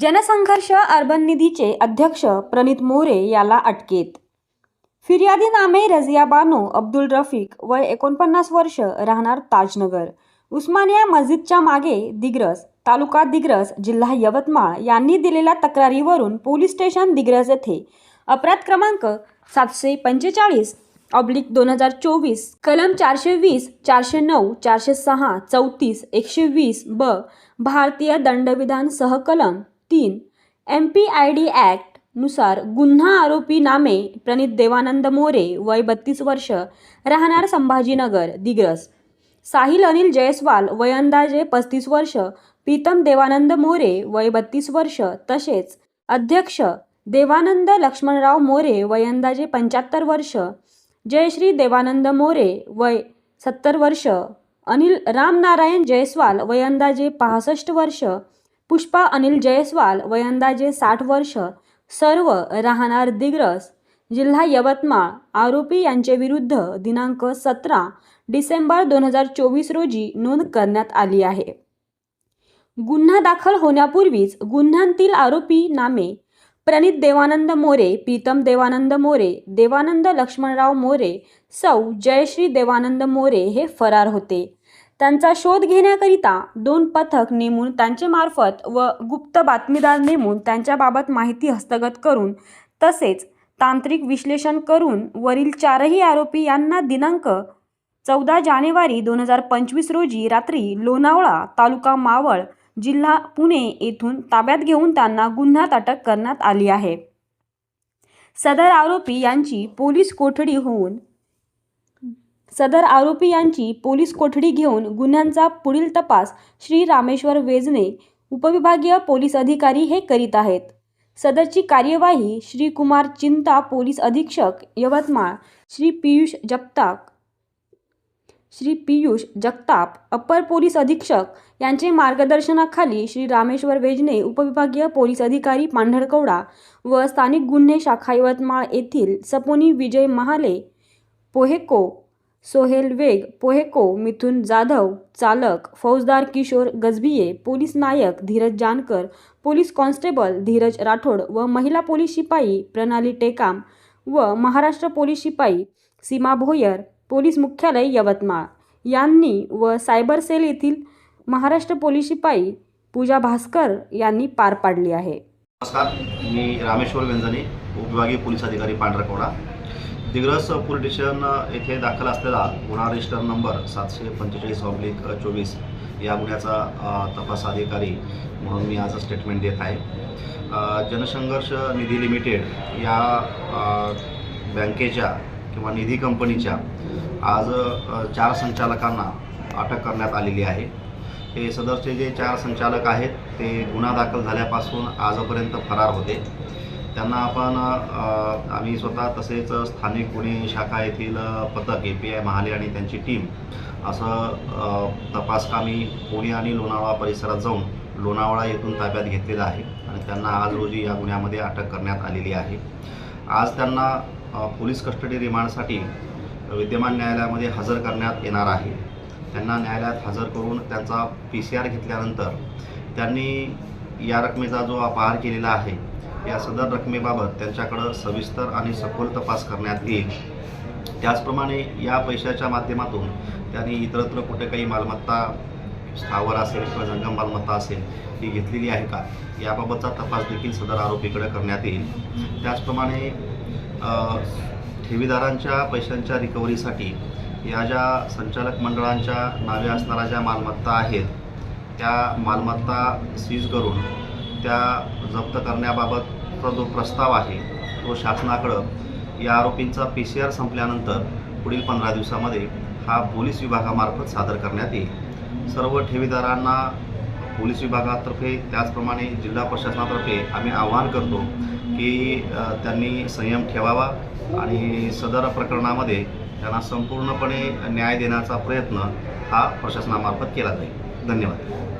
जनसंघर्ष अर्बन निधीचे अध्यक्ष प्रणित मोरे याला अटकेत. फिर्यादी नामे रझिया बानो अब्दुल रफिक वय एकोणपन्नास वर्ष राहणार ताजनगर. उस्मानिया मस्जिदच्या मागे दिग्रस तालुका दिग्रस जिल्हा यवतमाळ यांनी दिलेल्या तक्रारीवरून पोलीस स्टेशन दिग्रस येथे. अपराध क्रमांक सातशे पंचेचाळीस ऑब्लिक दोन हजार चोवीस कलम चारशे वीस चारशे नऊ चारशे सहा चौतीस एकशे वीस ब भारतीय दंडविधान सहकलम तीन. एम पी आय डी ॲक्टनुसार गुन्हा आरोपी नामे प्रणित देवानंद मोरे वय बत्तीस वर्ष राहणार संभाजीनगर दिग्रस. साहिल अनिल जयस्वाल वय अंदाजे पस्तीस वर्ष प्रीतम देवानंद मोरे वय बत्तीस वर्ष तसेच अध्यक्ष देवानंद लक्ष्मणराव मोरे वय अंदाजे पंच्याहत्तर वर्ष जयश्री देवानंद मोरे वय सत्तर वर्ष अनिल रामनारायण जयस्वाल वय अंदाजे पासष्ट वर्ष पुष्पा अनिल जयस्वाल वयंदाजे साठ वर्ष सर्व राहणार दिग्रस जिल्हा यवतमाळ आरोपी यांचे विरुद्ध दिनांक सतरा डिसेंबर दोन हजार चोवीस रोजी नोंद करण्यात आली आहे. गुन्हा दाखल होण्यापूर्वीच गुन्ह्यांतील आरोपी नामे प्रणित देवानंद मोरे प्रीतम देवानंद मोरे देवानंद लक्ष्मणराव मोरे सौ जयश्री देवानंद मोरे हे फरार होते. त्यांचा शोध घेण्याकरिता दोन पथक नेमून त्यांचे मार्फत व गुप्त बातमीदार नेमून त्यांच्याबाबत माहिती हस्तगत करून तसेच तांत्रिक विश्लेषण करून वरील चारही आरोपी यांना दिनांक चौदा जानेवारी दोन हजार पंचवीस रोजी रात्री लोणावळा तालुका मावळ जिल्हा पुणे येथून ताब्यात घेऊन त्यांना गुन्ह्यात अटक करण्यात आली आहे. सदर आरोपी यांची पोलीस कोठडी होऊन सदर आरोपी यांची पोलीस कोठडी घेऊन गुन्ह्यांचा पुढील तपास श्री रामेश्वर वेजने उपविभागीय पोलीस अधिकारी हे करीत आहेत. सदरची कार्यवाही श्री कुमार चिंता पोलीस अधीक्षक यवतमाळ श्री पियुष जगताप श्री पियुष जगताप अप्पर पोलीस अधीक्षक यांचे मार्गदर्शनाखाली श्री रामेश्वर वेजने उपविभागीय पोलीस अधिकारी पांढरकवडा व स्थानिक गुन्हे शाखा यवतमाळ येथील सपोनी विजय महाले पोहेको सोहेल वेग पोहेको मिथुन जाधव चालक फौजदार किशोर गजभिये पोलीस नायक धीरज जानकर पोलीस कॉन्स्टेबल धीरज राठोड व महिला पोलीस शिपाई प्रणाली टेकाम व महाराष्ट्र पोलीस शिपाई सीमा भोयर पोलीस मुख्यालय यवतमाळ. यांनी व सायबर सेल येथील महाराष्ट्र पोलीस शिपाई पूजा भास्कर यांनी पार पाडली आहे. नमस्कार मी रामेश्वर व्यंजने उपविभागीय पोलीस अधिकारी पांढरकवडा. दिग्रस पोलीस स्टेशन येथे दाखल असलेला गुन्हा रजिस्टर नंबर सातशे पंचेचाळीस ऑब्लिक चोवीस या गुन्ह्याचा तपास अधिकारी म्हणून मी आज स्टेटमेंट देत आहे. जनसंघर्ष निधी लिमिटेड या बँकेच्या किंवा निधी कंपनीच्या आज चार संचालकांना अटक करण्यात आलेली आहे. हे सदरचे जे चार संचालक आहेत ते गुन्हा दाखल झाल्यापासून आजपर्यंत फरार होते. त्यांना आपण आम्ही स्वतः तसेच स्थानिक गुन्हे शाखा येथील पथक ए पी आय महाले आणि त्यांची टीम असं तपास तपासकामी पुणे आणि लोणावळा परिसरात जाऊन लोणावळा येथून ताब्यात घेतलेलं आहे आणि त्यांना आज रोजी या गुन्ह्यामध्ये अटक करण्यात आलेली आहे. आज त्यांना पोलीस कस्टडी रिमांडसाठी विद्यमान न्यायालयामध्ये हजर करण्यात येणार आहे. त्यांना न्यायालयात हजर करून त्यांचा पी सी आर घेतल्यानंतर त्यांनी या रकमेचा जो अपहार केलेला आहे या सदर रकमेबाबत त्यांच्याकडं सविस्तर आणि सखोल तपास करण्यात येईल. त्याचप्रमाणे या पैशाच्या माध्यमातून त्यांनी इतरत्र कुठे काही मालमत्ता स्थावर असेल किंवा जंगम मालमत्ता असेल ती घेतलेली आहे का? याबाबतचा तपास देखील सदर आरोपीकडे करण्यात येईल. त्याचप्रमाणे ठेवीदारांच्या पैशांच्या रिकव्हरीसाठी या ज्या संचालक मंडळांच्या नावे असणाऱ्या ज्या मालमत्ता आहेत त्या मालमत्ता सीज करून त्या जप्त करण्याबाबतचा जो प्रस्ताव आहे तो शासनाकडं या आरोपींचा पी सी आर संपल्यानंतर पुढील पंधरा दिवसामध्ये हा पोलीस विभागामार्फत सादर करण्यात येईल. सर्व ठेवीदारांना पोलीस विभागातर्फे त्याचप्रमाणे जिल्हा प्रशासनातर्फे आम्ही आवाहन करतो की त्यांनी संयम ठेवावा आणि सदर प्रकरणामध्ये त्यांना संपूर्णपणे न्याय देण्याचा प्रयत्न हा प्रशासनामार्फत केला जाईल. धन्यवाद.